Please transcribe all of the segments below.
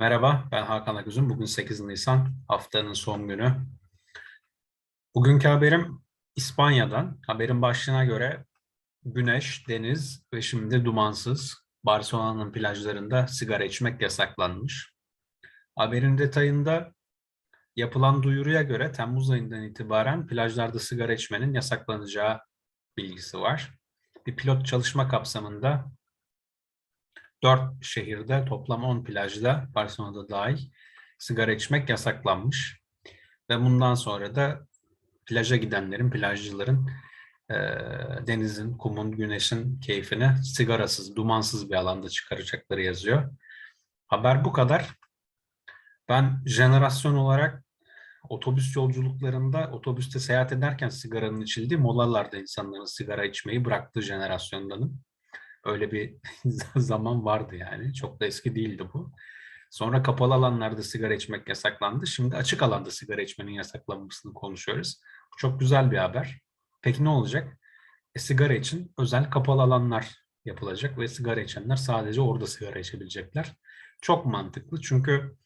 Merhaba, ben Hakan Aküzün. Bugün 8 Nisan, haftanın son günü. Bugünkü haberim İspanya'dan. Haberin başlığına göre güneş, deniz ve şimdi dumansız. Barcelona'nın plajlarında sigara içmek yasaklanmış. Haberin detayında yapılan duyuruya göre Temmuz ayından itibaren plajlarda sigara içmenin yasaklanacağı bilgisi var. Bir pilot çalışma kapsamında Dört şehirde toplam 10 plajda Barcelona'da dahil sigara içmek yasaklanmış. Ve bundan sonra da plaja gidenlerin, plajcıların e, denizin, kumun, güneşin keyfini sigarasız, dumansız bir alanda çıkaracakları yazıyor. Haber bu kadar. Ben jenerasyon olarak otobüs yolculuklarında, otobüste seyahat ederken sigaranın içildiği molalarda insanların sigara içmeyi bıraktığı jenerasyondanım. Öyle bir zaman vardı yani. Çok da eski değildi bu. Sonra kapalı alanlarda sigara içmek yasaklandı. Şimdi açık alanda sigara içmenin yasaklanmasını konuşuyoruz. Çok güzel bir haber. Peki ne olacak? E, sigara için özel kapalı alanlar yapılacak ve sigara içenler sadece orada sigara içebilecekler. Çok mantıklı çünkü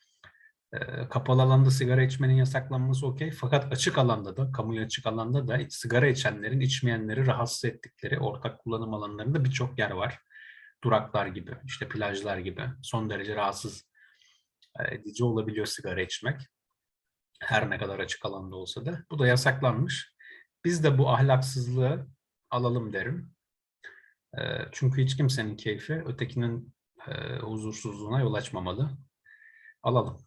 kapalı alanda sigara içmenin yasaklanması okey. Fakat açık alanda da, kamuya açık alanda da sigara içenlerin içmeyenleri rahatsız ettikleri ortak kullanım alanlarında birçok yer var. Duraklar gibi, işte plajlar gibi son derece rahatsız edici olabiliyor sigara içmek. Her ne kadar açık alanda olsa da. Bu da yasaklanmış. Biz de bu ahlaksızlığı alalım derim. Çünkü hiç kimsenin keyfi ötekinin huzursuzluğuna yol açmamalı. Alalım.